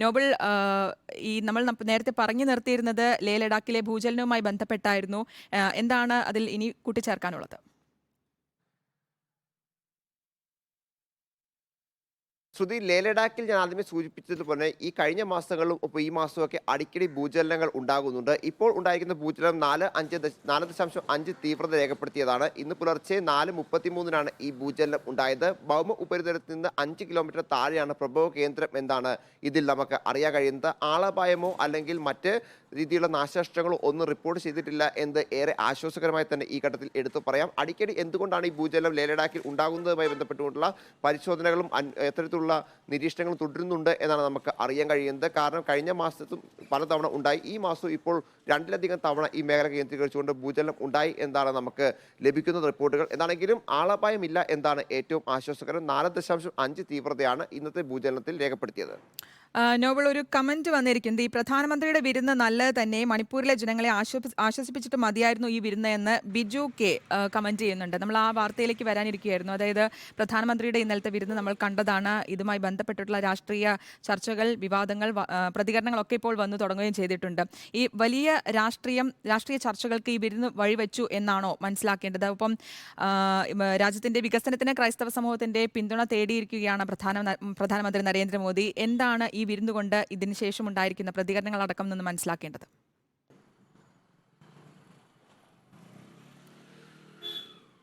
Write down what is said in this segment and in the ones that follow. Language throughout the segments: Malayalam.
നോബൽ ഈ നമ്മൾ നേരത്തെ പറഞ്ഞു നിർത്തിയിരുന്നത് ലേ ലഡാക്കിലെ ഭൂചലനവുമായി ബന്ധപ്പെട്ടായിരുന്നു എന്താണ് അതിൽ ഇനി കൂട്ടിച്ചേർക്കാനുള്ളത്? ശ്രുതി ലേലഡാക്കിൽ ഞാൻ ആദ്യമേ സൂചിപ്പിച്ചതുപോലെ ഈ കഴിഞ്ഞ മാസങ്ങളിലും ഇപ്പോൾ ഈ മാസമൊക്കെ അടിക്കടി ഭൂചലനങ്ങൾ ഉണ്ടാകുന്നുണ്ട്. ഇപ്പോൾ ഉണ്ടായിരിക്കുന്ന ഭൂചലനം നാല് അഞ്ച് നാല് ദശാംശം അഞ്ച് തീവ്രത രേഖപ്പെടുത്തിയതാണ്. ഇന്ന് പുലർച്ചെ നാല് മുപ്പത്തിമൂന്നിനാണ് ഈ ഭൂചലനം ഉണ്ടായത്. ഭൗമ ഉപരിതലത്തിൽ നിന്ന് അഞ്ച് കിലോമീറ്റർ താഴെയാണ് പ്രഭവ കേന്ദ്രം എന്നാണ് ഇതിൽ നമുക്ക് അറിയാൻ കഴിയുന്നത്. ആളപായമോ അല്ലെങ്കിൽ മറ്റ് രീതിയിലുള്ള നാശനഷ്ടങ്ങളോ ഒന്നും റിപ്പോർട്ട് ചെയ്തിട്ടില്ല എന്ന് ഏറെ ആശ്വാസകരമായി തന്നെ ഈ ഘട്ടത്തിൽ എടുത്തു പറയാം. അടിക്കടി എന്തുകൊണ്ടാണ് ഈ ഭൂചലനം ലേലഡാക്കിൽ ഉണ്ടാകുന്നതുമായി ബന്ധപ്പെട്ടുകൊണ്ടുള്ള പരിശോധനകളും എത്തരത്തിലുള്ള നിരീക്ഷണങ്ങളും തുടരുന്നുണ്ട് എന്നാണ് നമുക്ക് അറിയാൻ കഴിയുന്നത്. കാരണം കഴിഞ്ഞ മാസത്തും പലതവണ ഉണ്ടായി. ഈ മാസം ഇപ്പോൾ രണ്ടിലധികം തവണ ഈ മേഖല കേന്ദ്രീകരിച്ചുകൊണ്ട് ഭൂജലം ഉണ്ടായി എന്നാണ് നമുക്ക് ലഭിക്കുന്ന റിപ്പോർട്ടുകൾ. എന്താണെങ്കിലും ആളപായമില്ല എന്നാണ് ഏറ്റവും ആശ്വാസകരം. നാല് ദശാംശം അഞ്ച് തീവ്രതയാണ് ഇന്നത്തെ ഭൂചലനത്തിൽ രേഖപ്പെടുത്തിയത്. നോബൽ ഒരു കമന്റ് വന്നിരിക്കുന്നത് ഈ പ്രധാനമന്ത്രിയുടെ വിരുന്ന് നല്ലത് തന്നെ. മണിപ്പൂരിലെ ജനങ്ങളെ ആശ്വസിപ്പിച്ചിട്ട് മതിയായിരുന്നു ഈ വിരുന്ന് എന്ന് ബിജു കെ കമന്റ് ചെയ്യുന്നുണ്ട്. നമ്മൾ ആ വാർത്തയിലേക്ക് വരാനിരിക്കുകയായിരുന്നു. അതായത് പ്രധാനമന്ത്രിയുടെ ഇന്നലത്തെ വിരുന്ന് നമ്മൾ കണ്ടതാണ്. ഇതുമായി ബന്ധപ്പെട്ടിട്ടുള്ള രാഷ്ട്രീയ ചർച്ചകൾ വിവാദങ്ങൾ പ്രതികരണങ്ങളൊക്കെ ഇപ്പോൾ വന്നു തുടങ്ങുകയും ചെയ്തിട്ടുണ്ട്. ഈ വലിയ രാഷ്ട്രീയം രാഷ്ട്രീയ ചർച്ചകൾക്ക് ഈ വിരുന്ന് വഴിവെച്ചു എന്നാണോ മനസ്സിലാക്കേണ്ടത്? അപ്പം രാജ്യത്തിന്റെ വികസനത്തിന് ക്രൈസ്തവ സമൂഹത്തിന്റെ പിന്തുണ തേടിയിരിക്കുകയാണ് പ്രധാന പ്രധാനമന്ത്രി നരേന്ദ്രമോദി. എന്താണ് ഈ വിരുന്ന് കൊണ്ട് ഇതിനുശേഷം ഉണ്ടായിരിക്കുന്ന ഉണ്ടായിരിക്കുന്ന പ്രതികരണങ്ങളടക്കം നിന്ന് മനസ്സിലാക്കേണ്ടത്.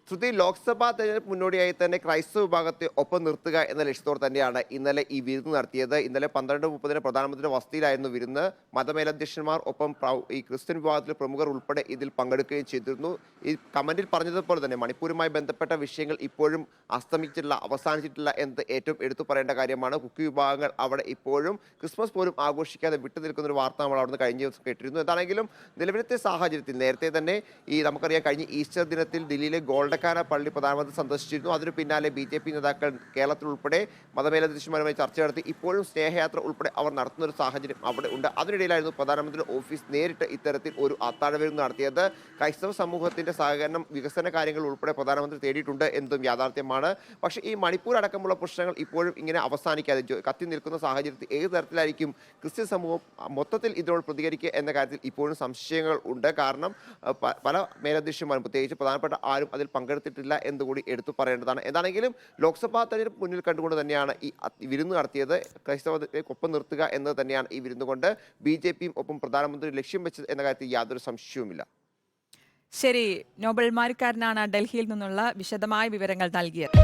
ശ്രുതി ലോക്സഭാ തെരഞ്ഞെടുപ്പ് മുന്നോടിയായി തന്നെ ക്രൈസ്തവ വിഭാഗത്തെ ഒപ്പം നിർത്തുക എന്ന ലക്ഷ്യത്തോടെ തന്നെയാണ് ഇന്നലെ ഈ വിരുന്ന് നടത്തിയത്. ഇന്നലെ പന്ത്രണ്ട് മുപ്പതിന് പ്രധാനമന്ത്രിയുടെ വസതിയിലായിരുന്നു വിരുന്ന്. മതമേലധ്യക്ഷന്മാർ ഒപ്പം ഈ ക്രിസ്ത്യൻ വിഭാഗത്തിലെ പ്രമുഖർ ഉൾപ്പെടെ ഇതിൽ പങ്കെടുക്കുകയും ചെയ്തിരുന്നു. ഈ കമന്റിൽ പറഞ്ഞതുപോലെ തന്നെ മണിപ്പൂരുമായി ബന്ധപ്പെട്ട വിഷയങ്ങൾ ഇപ്പോഴും അസ്തമിച്ചിട്ടില്ല അവസാനിച്ചിട്ടില്ല എന്ന് ഏറ്റവും എടുത്തു പറയേണ്ട കാര്യമാണ്. കുക്കി വിഭാഗങ്ങൾ അവിടെ ഇപ്പോഴും ക്രിസ്മസ് പോലും ആഘോഷിക്കാതെ വിട്ടു നിൽക്കുന്ന ഒരു വാർത്ത നമ്മൾ അവിടുന്ന് കഴിഞ്ഞ ദിവസം കേട്ടിരുന്നു. എന്താണെങ്കിലും നിലവിലത്തെ സാഹചര്യത്തിൽ നേരത്തെ തന്നെ ഈ നമുക്കറിയാം കഴിഞ്ഞ ഈസ്റ്റർ ദിനത്തിൽ ദില്ലിയിലെ ഗോൾഡക്കാന പള്ളി പ്രധാനമന്ത്രി സന്ദർശിച്ചിരുന്നു. അതിനു പിന്നാലെ ബി ജെ പി നേതാക്കൾ കേരളത്തിൽ ഉൾപ്പെടെ മതമേലധ്യക്ഷന്മാരുമായി ചർച്ച നടത്തി. ഇപ്പോഴും സ്നേഹയാത്ര ഉൾപ്പെടെ അവർ നടത്തുന്ന ഒരു സാഹചര്യം അവിടെ ഉണ്ട്. അതിനിടയിലായിരുന്നു പ്രധാനമന്ത്രി ഓഫീസ് നേരിട്ട് ഇത്തരത്തിൽ ഒരു അത്താഴവിരുന്ന് നടത്തിയത്. ക്രൈസ്തവ സമൂഹത്തിന്റെ സഹകരണം വികസന കാര്യങ്ങൾ ഉൾപ്പെടെ പ്രധാനമന്ത്രി തേടിയിട്ടുണ്ട് എന്നതും യാഥാർത്ഥ്യമാണ്. പക്ഷേ ഈ മണിപ്പൂർ അടക്കമുള്ള പ്രശ്നങ്ങൾ ഇപ്പോഴും ഇങ്ങനെ അവസാനിക്കാതെ കത്തി നിൽക്കുന്ന സാഹചര്യത്തിൽ ഏത് തരത്തിലായിരിക്കും ക്രിസ്ത്യൻ സമൂഹം മൊത്തത്തിൽ ഇതിനോട് പ്രതികരിക്കുക എന്ന കാര്യത്തിൽ ഇപ്പോഴും സംശയങ്ങൾ ഉണ്ട്. കാരണം പല മേലധ്യക്ഷന്മാരും പ്രത്യേകിച്ച് പ്രധാനപ്പെട്ട ആരും അതിൽ പങ്കെടുത്തിട്ടില്ല എന്നുകൂടി എടുത്തു പറയേണ്ടതാണ്. എന്താണെങ്കിലും ലോക്സഭാ തെരഞ്ഞെടുപ്പ് മുന്നിൽ കണ്ടുകൊണ്ട് തന്നെയാണ് ഈ വിരുന്ന് നടത്തിയത്. ക്രൈസ്തവത്തെ ഒപ്പം നിർത്തുക എന്നത് തന്നെയാണ് ഈ വിരുന്ന് കൊണ്ട് ബി ജെ പിയും ഒപ്പം പ്രധാനമന്ത്രി ലക്ഷ്യം വെച്ചത് എന്ന കാര്യത്തിൽ യാതൊരു സംശയവുമില്ല. ശരി നോബൽ മാരിക്കാരനാണ് ഡൽഹിയിൽ നിന്നുള്ള വിശദമായ വിവരങ്ങൾ നൽകിയത്.